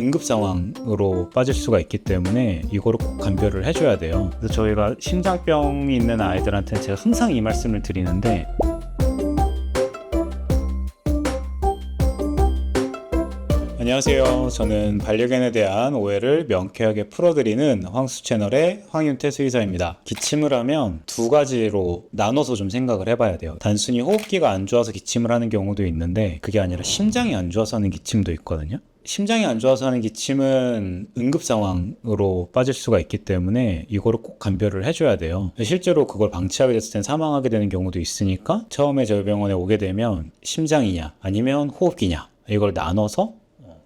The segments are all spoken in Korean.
응급 상황으로 빠질 수가 있기 때문에 이거를 꼭 감별을 해줘야 돼요. 그래서 저희가 심장병이 있는 아이들한테 제가 항상 이 말씀을 드리는데 안녕하세요. 저는 반려견에 대한 오해를 명쾌하게 풀어드리는 황수 채널의 황윤태 수의사입니다. 기침을 하면 두 가지로 나눠서 좀 생각을 해봐야 돼요. 단순히 호흡기가 안 좋아서 기침을 하는 경우도 있는데 그게 아니라 심장이 안 좋아서 하는 기침도 있거든요. 심장이 안 좋아서 하는 기침은 응급 상황으로 빠질 수가 있기 때문에 이거를 꼭 감별을 해줘야 돼요. 실제로 그걸 방치하게 됐을 땐 사망하게 되는 경우도 있으니까 처음에 저희 병원에 오게 되면 심장이냐 아니면 호흡기냐 이걸 나눠서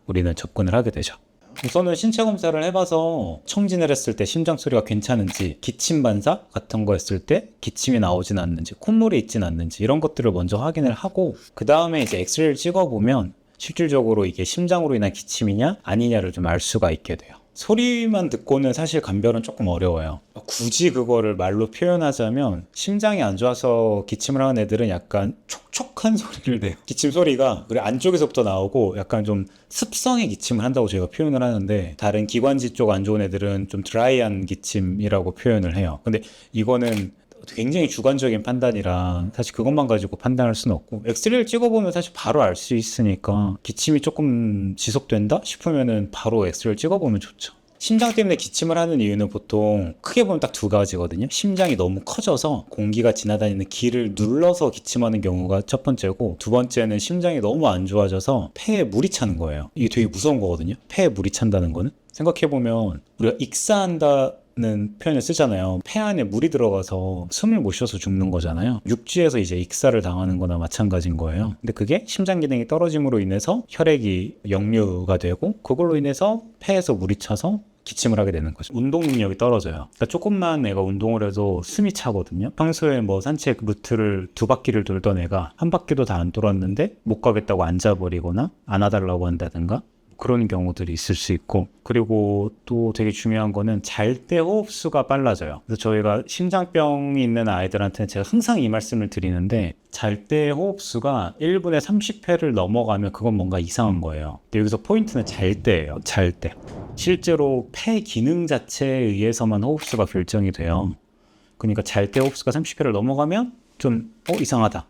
우리는 접근을 하게 되죠. 우선은 신체 검사를 해봐서 청진을 했을 때 심장 소리가 괜찮은지, 기침 반사 같은 거 했을 때 기침이 나오진 않는지, 콧물이 있진 않는지 이런 것들을 먼저 확인을 하고 그 다음에 이제 엑스레이를 찍어보면 실질적으로 이게 심장으로 인한 기침이냐 아니냐를 좀 알 수가 있게 돼요. 소리만 듣고는 사실 감별은 조금 어려워요. 굳이 그거를 말로 표현하자면 심장이 안 좋아서 기침을 하는 애들은 약간 촉촉한 소리를 내요. 기침 소리가 그래 안쪽에서부터 나오고 약간 좀 습성의 기침을 한다고 저희가 표현을 하는데 다른 기관지 쪽 안 좋은 애들은 좀 드라이한 기침이라고 표현을 해요. 근데 이거는 굉장히 주관적인 판단이라 사실 그것만 가지고 판단할 수는 없고 엑스레이를 찍어보면 사실 바로 알 수 있으니까 기침이 조금 지속된다 싶으면은 바로 엑스레이를 찍어보면 좋죠. 심장 때문에 기침을 하는 이유는 보통 크게 보면 딱 두 가지거든요. 심장이 너무 커져서 공기가 지나다니는 길을 눌러서 기침하는 경우가 첫 번째고 두 번째는 심장이 너무 안 좋아져서 폐에 물이 차는 거예요. 이게 되게 무서운 거거든요. 폐에 물이 찬다는 거는 생각해 보면 우리가 익사한다 는 표현을 쓰잖아요. 폐 안에 물이 들어가서 숨을 못 쉬어서 죽는 거잖아요. 육지에서 이제 익사를 당하는 거나 마찬가지인 거예요. 근데 그게 심장 기능이 떨어짐으로 인해서 혈액이 역류가 되고 그걸로 인해서 폐에서 물이 차서 기침을 하게 되는 거죠. 운동 능력이 떨어져요. 그러니까 조금만 애가 운동을 해도 숨이 차거든요. 평소에 뭐 산책 루트를 두 바퀴를 돌던 애가 한 바퀴도 다 안 돌았는데 못 가겠다고 앉아버리거나 안아달라고 한다든가 그런 경우들이 있을 수 있고 그리고 또 되게 중요한 거는 잘 때 호흡수가 빨라져요. 그래서 저희가 심장병이 있는 아이들한테 제가 항상 이 말씀을 드리는데 잘 때 호흡수가 1분에 30회를 넘어가면 그건 뭔가 이상한 거예요. 근데 여기서 포인트는 잘 때예요. 잘 때. 실제로 폐 기능 자체에 의해서만 호흡수가 결정이 돼요. 그러니까 잘 때 호흡수가 30회를 넘어가면 좀 어 이상하다.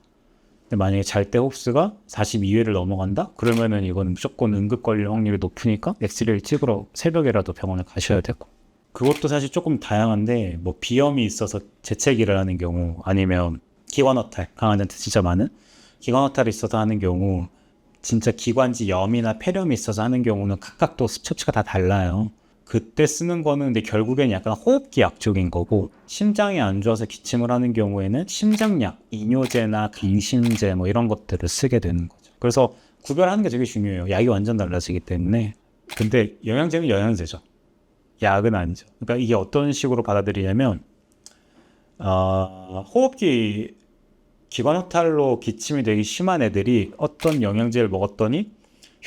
만약에 잘 때 홉스가 42회를 넘어간다? 그러면은 이거는 무조건 응급 걸릴 확률이 높으니까 엑스레이를 찍으러 새벽에라도 병원에 가셔야 되고. 그것도 사실 조금 다양한데 뭐 비염이 있어서 재채기를 하는 경우 아니면 기관어탈 강아지한테 진짜 많은 기관어탈이 있어서 하는 경우 진짜 기관지 염이나 폐렴이 있어서 하는 경우는 각각 또 수첩치가 다 달라요. 그때 쓰는 거는 근데 결국엔 약간 호흡기 약 쪽인 거고 심장이 안 좋아서 기침을 하는 경우에는 심장약, 이뇨제나 강심제 뭐 이런 것들을 쓰게 되는 거죠. 그래서 구별하는 게 되게 중요해요. 약이 완전 달라지기 때문에. 근데 영양제는 영양제죠. 약은 아니죠. 그러니까 이게 어떤 식으로 받아들이냐면 어, 호흡기 기관호탈로 기침이 되게 심한 애들이 어떤 영양제를 먹었더니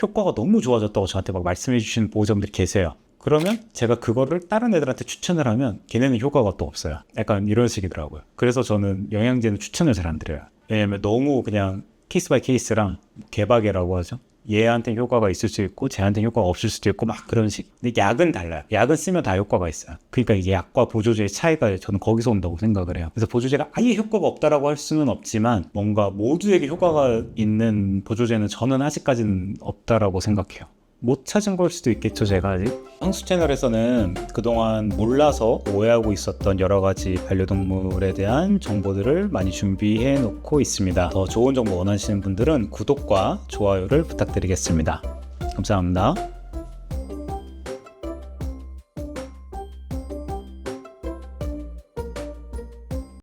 효과가 너무 좋아졌다고 저한테 막 말씀해 주시는 보호자분들이 계세요. 그러면 제가 그거를 다른 애들한테 추천을 하면 걔네는 효과가 또 없어요. 약간 이런 식이더라고요. 그래서 저는 영양제는 추천을 잘 안 드려요. 왜냐면 너무 그냥 케이스 바이 케이스랑 개박이라고 하죠. 얘한테 효과가 있을 수 있고 쟤한테 효과가 없을 수도 있고 막 그런 식. 근데 약은 달라요. 약은 쓰면 다 효과가 있어요. 그러니까 이게 약과 보조제의 차이가 저는 거기서 온다고 생각을 해요. 그래서 보조제가 아예 효과가 없다라고 할 수는 없지만 뭔가 모두에게 효과가 있는 보조제는 저는 아직까지는 없다라고 생각해요. 못 찾은 걸 수도 있겠죠, 제가 아직. 황수 채널에서는 그동안 몰라서 오해하고 있었던 여러 가지 반려동물에 대한 정보들을 많이 준비해 놓고 있습니다. 더 좋은 정보 원하시는 분들은 구독과 좋아요를 부탁드리겠습니다. 감사합니다.